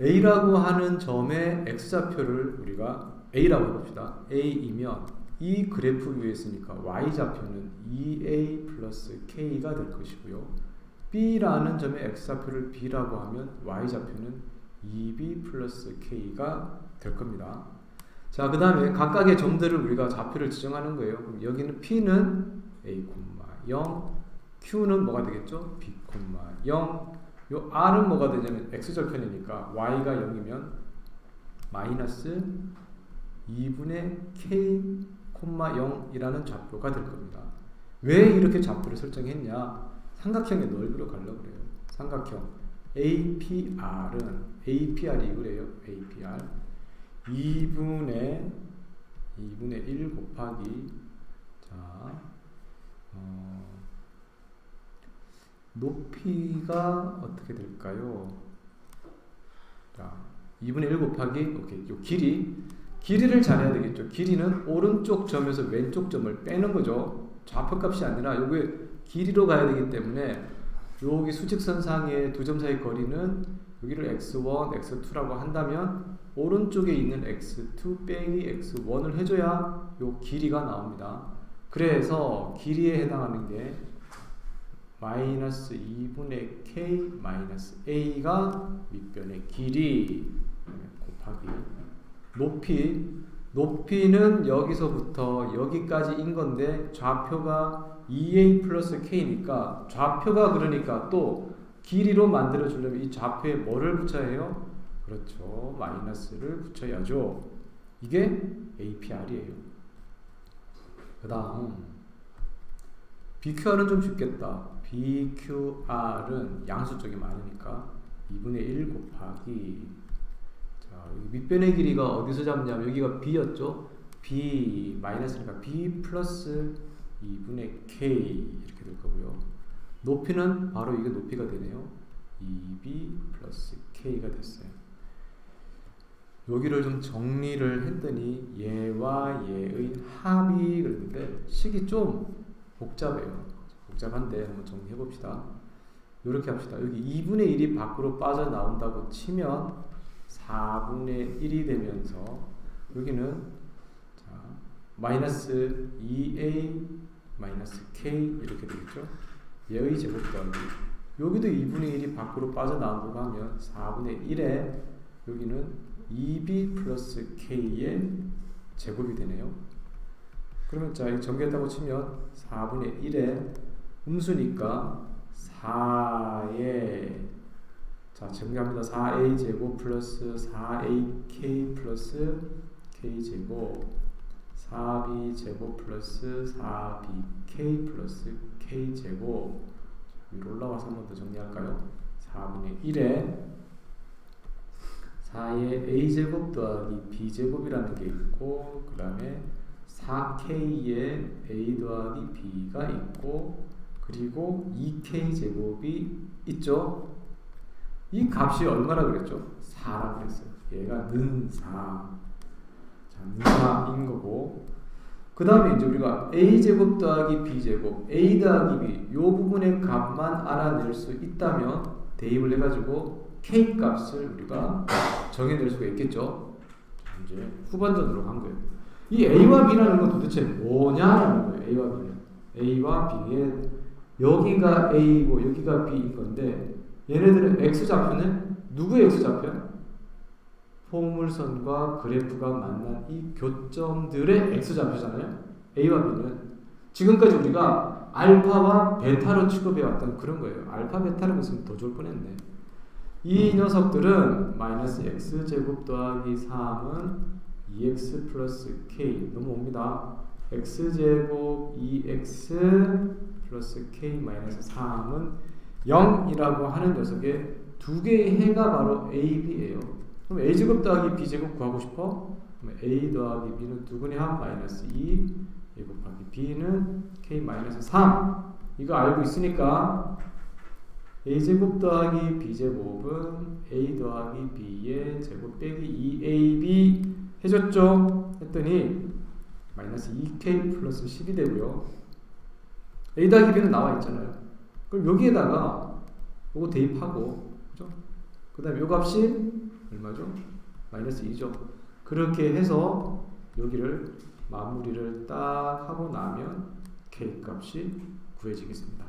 a라고 하는 점의 x좌표를 우리가 a라고 해봅시다. a이면 이 그래프 위에 있으니까 y좌표는 2a 플러스 k가 될 것이고요. b라는 점의 x좌표를 b라고 하면 y좌표는 2b 플러스 k가 될 겁니다. 자, 그 다음에 각각의 점들을 우리가 좌표를 지정하는 거예요. 그럼 여기는 p는 a, 0, q는 뭐가 되겠죠? b, 0, 요 r은 뭐가 되냐면 x절편이니까 y가 0이면 마이너스 2분의 k, 0이라는 좌표가 될 겁니다. 왜 이렇게 좌표를 설정했냐? 삼각형의 넓이로 가려고 그래요. 삼각형 APR은 APR이 그래요. APR 2분의 2분의 1 곱하기 자 어, 높이가 어떻게 될까요? 자, 2분의 1 곱하기 오케이. 요 길이 길이를 잘해야 되겠죠. 길이는 오른쪽 점에서 왼쪽 점을 빼는 거죠. 좌표 값이 아니라 요게 길이로 가야 되기 때문에 여기 수직선 상의 두 점 사이 거리는 여기를 x1, x2라고 한다면 오른쪽에 있는 x2 빼기 x1을 해줘야 요 길이가 나옵니다. 그래서 길이에 해당하는 게 마이너스 2분의 k 마이너스 a가 밑변의 길이 곱하기 높이 높이는 여기서부터 여기까지인 건데 좌표가 2a 플러스 k니까 좌표가 그러니까 또 길이로 만들어 주려면 이 좌표에 뭐를 붙여야 해요? 그렇죠. 마이너스를 붙여야죠. 이게 APR이에요. 그 다음 BQR은 좀 쉽겠다. BQR은 양수 쪽이 많으니까 2분의 1 곱하기 자 밑변의 길이가 어디서 잡냐면 여기가 B였죠. B 마이너스니까 B 플러스 2분의 K 이렇게 될 거고요. 높이는 바로 이게 높이가 되네요. 2B 플러스 K가 됐어요. 여기를 좀 정리를 했더니 얘와 얘의 합이 그랬는데 식이 좀 복잡해요. 복잡한데 한번 정리해 봅시다. 이렇게 합시다. 여기 2분의 1이 밖으로 빠져나온다고 치면 4분의 1이 되면서 여기는 자, 마이너스 2a 마이너스 k 이렇게 되겠죠. 얘의 제곱 더하기 여기도 2분의 1이 밖으로 빠져나온다고 하면 4분의 1에 여기는 2b 플러스 k의 제곱이 되네요. 그러면 자, 이 전개했다고 치면 4분의 1에 음수니까 4에 자, 정리합니다. 4a 제곱 플러스 4ak 플러스 k 제곱 4b 제곱 플러스 4bk 플러스 k 제곱 위로 올라와서 한 번 더 정리할까요? 4분의 1에 4의 a제곱 더하기 b제곱이라는 게 있고 그 다음에 4k의 a 더하기 b가 있고 그리고 2k 제곱이 있죠. 이 값이 얼마나 그랬죠? 4라고 그랬어요. 얘가 는 4. 자, 는 4인 거고. 그 다음에 이제 우리가 a 제곱 더하기 b 제곱, a 더하기 b 요 부분의 값만 알아낼 수 있다면 대입을 해가지고 k 값을 우리가 정해낼 수가 있겠죠. 이제 후반전으로 간 거예요. 이 a와 b라는 건 도대체 뭐냐라는 거예요. a와 b는 a와 b의 여기가 a고 여기가 b인 건데 얘네들은 x 좌표는 누구의 x 좌표야? 포물선과 그래프가 만난 이 교점들의 x 좌표잖아요. a와 b는 지금까지 우리가 알파와 베타로 취급해왔던 그런 거예요. 알파 베타라고 했으면 더 좋을 뻔했네. 이 녀석들은 마이너스 x 제곱 더하기 3은 2x 플러스 k 넘어옵니다. x 제곱 2x 플러스 k 마이너스 3은 0이라고 하는 녀석의 두 개의 해가 바로 a, b예요. 그럼 a 제곱 더하기 b 제곱 구하고 싶어? 그럼 a 더하기 b는 두근의 합 마이너스 2 a 곱하기 b는 k 마이너스 3 이거 알고 있으니까 a제곱 더하기 b제곱은 a 더하기 b의 제곱 빼기 2ab 해줬죠? 했더니 마이너스 2k 플러스 10이 되고요. A 더하기 b는 나와 있잖아요. 그럼 여기에다가 이거 대입하고 그죠? 그 다음에 요 값이 얼마죠? 마이너스 2죠. 그렇게 해서 여기를 마무리를 딱 하고 나면 k 값이 구해지겠습니다.